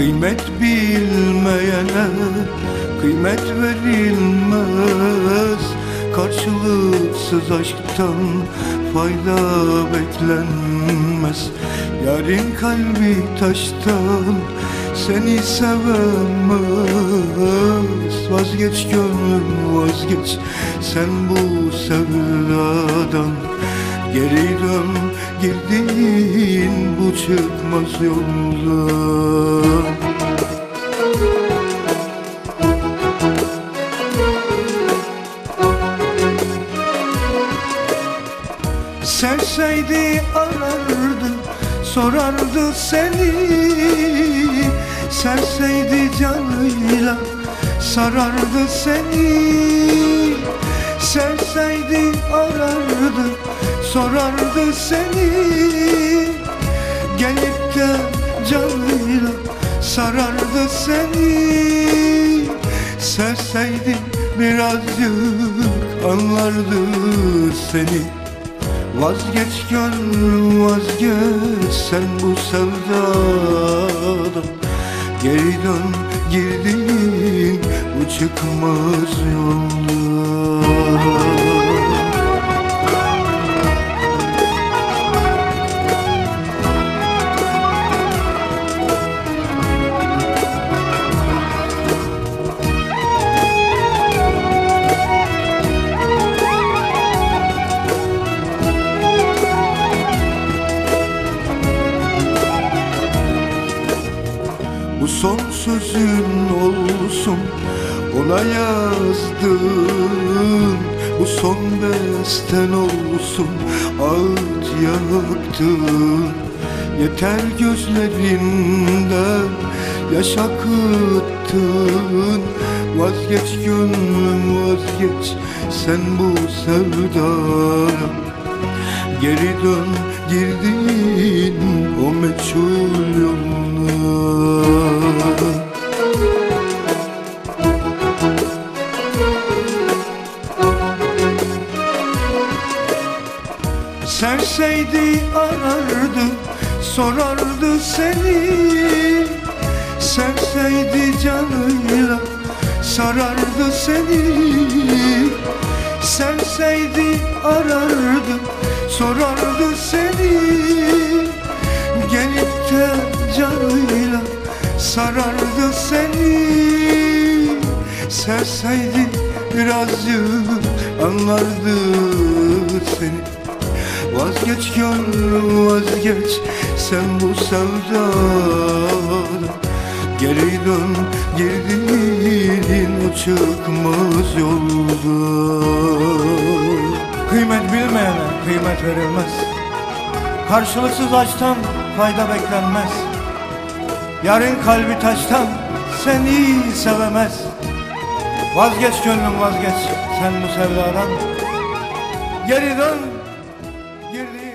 Kıymet bilmeyene kıymet verilmez. Karşılıksız aşktan fayda beklenmez. Yarın kalbi taştan seni sevemez. Vazgeç gönlüm vazgeç. Sen bu sevdadan Geri dön girdiğin bu çıkmaz yoldan Sevseydi arardı, sorardı seni. Sevseydi canıyla sarardı seni Sevseydi arardı, sorardı seni. Gelip de canıyla sarardı seni. Sevseydi birazcık anlardı seni. Vazgeç gönlüm vazgeç sen bu sevdadan. Geri dön girdiğin bu çıkmaz yoldan Bu son sözün olsun ona yazdın Bu son besten olsun. Ağıt yaktın Yeter gözlerinden yaş akıttın. Vazgeç gönlüm vazgeç. Sen bu sevdadan Geri dön girdiğin o meçhul yoluna Sevseydi arardı, sorardı seni. Sevseydi canıyla sarardı seni. Sevseydi arardı, sorardı seni. Gelip de canıyla sarardı seni. Sevseydi birazcık anlardı seni Vazgeç gönlüm vazgeç. Sen bu sevdadan Geri dön. Girdiğin o çıkmaz yoldan. Kıymet bilmeyene kıymet verilmez. Karşılıksız aşktan fayda beklenmez. Yarın kalbi taştan seni sevemez. Vazgeç gönlüm vazgeç. Sen bu sevdadan Geri dön girdi.